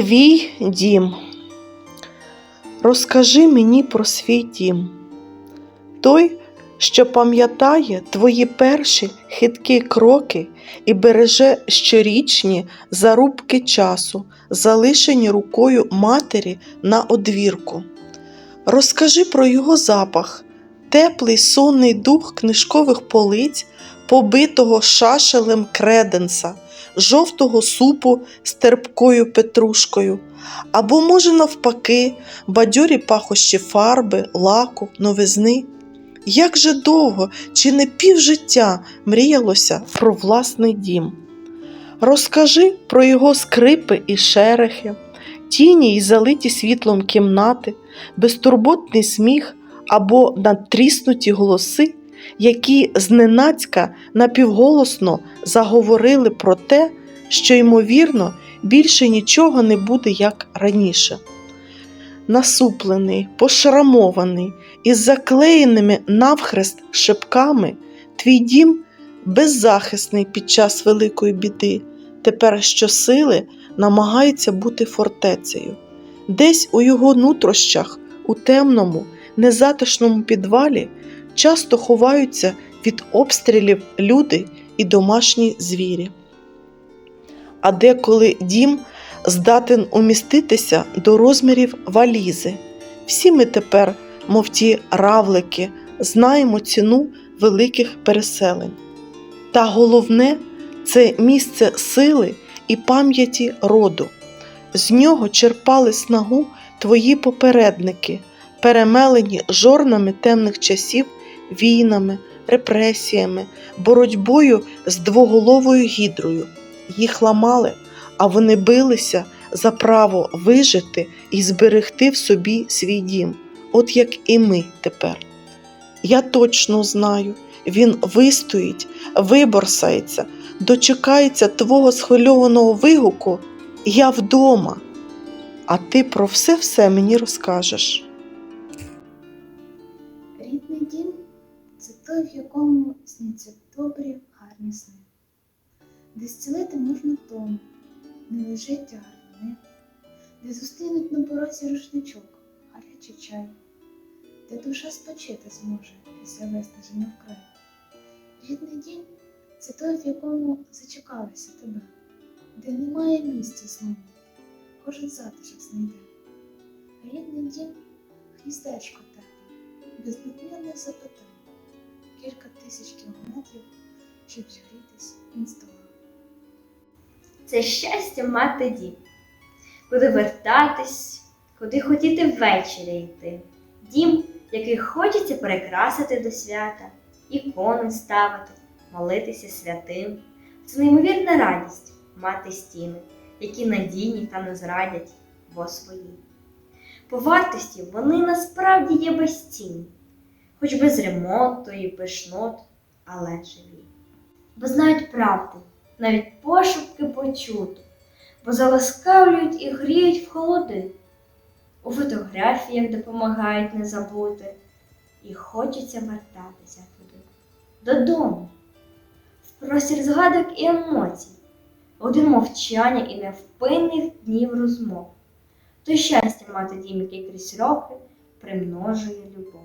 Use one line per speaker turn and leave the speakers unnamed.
Твій дім. Розкажи мені про свій дім. Той, що пам'ятає твої перші хиткі кроки і береже щорічні зарубки часу, залишені рукою матері на одвірку. Розкажи про його запах, теплий сонний дух книжкових полиць, побитого шашелем креденса, жовтого супу з терпкою петрушкою, або, може, навпаки, бадьорі пахощі фарби, лаку, новизни. Як же довго, чи не півжиття мріялося про власний дім? Розкажи про його скрипи і шерехи, тіні й залиті світлом кімнати, безтурботний сміх або надтріснуті голоси, які зненацька напівголосно заговорили про те, що, ймовірно, більше нічого не буде як раніше. Насуплений, пошрамований, із заклеєними навхрест шипками, твій дім беззахисний під час великої біди, тепер щосили намагається бути фортецею. Десь у його нутрощах, у темному, незатишному підвалі часто ховаються від обстрілів люди і домашні звірі. А деколи дім здатен уміститися до розмірів валізи. Всі ми тепер, мов ті равлики, знаємо ціну великих переселень. Та головне це місце сили і пам'яті роду. З нього черпали снагу твої попередники, перемелені жорнами темних часів, війнами, репресіями, боротьбою з двоголовою гідрою. Їх ламали, а вони билися за право вижити і зберегти в собі свій дім, от як і ми тепер. Я точно знаю, він вистоїть, виборсається, дочекається твого схвильованого вигуку Я вдома. А ти про все-все мені розкажеш.
Той, в якому сняться добрі, гарні сни, де зцілити можна тому, не лежить тягар де зустрінуть на порозі рушничок, гарячий чай, де душа спочити зможе після виснаження вкрай. Рідний дім це той, в якому зачекалися тебе, де немає місця знову, кожен затишок знайде. Рідний дім гніздечко тепле, без надмірних запитань, кілька тисяч кілометрів, щоб зігрітись він.
Це щастя мати дім, куди вертатись, куди хотіти ввечері йти. Дім, який хочеться перекрасити до свята, ікони ставити, молитися святим. Це неймовірна радість мати стіни, які надійні та не зрадять, бо свої. По вартості вони насправді є безцінні, хоч без ремонту і пишнот, але живі. Бо знають правду, навіть пошепки почути, бо заласкавлюють і гріють в холоди, у фотографіях допомагають не забути, і хочеться вертатися туди, додому, в простір згадок і емоцій, один мовчання і невпинних днів розмов. То щастя мати дім, який крізь роки примножує любов.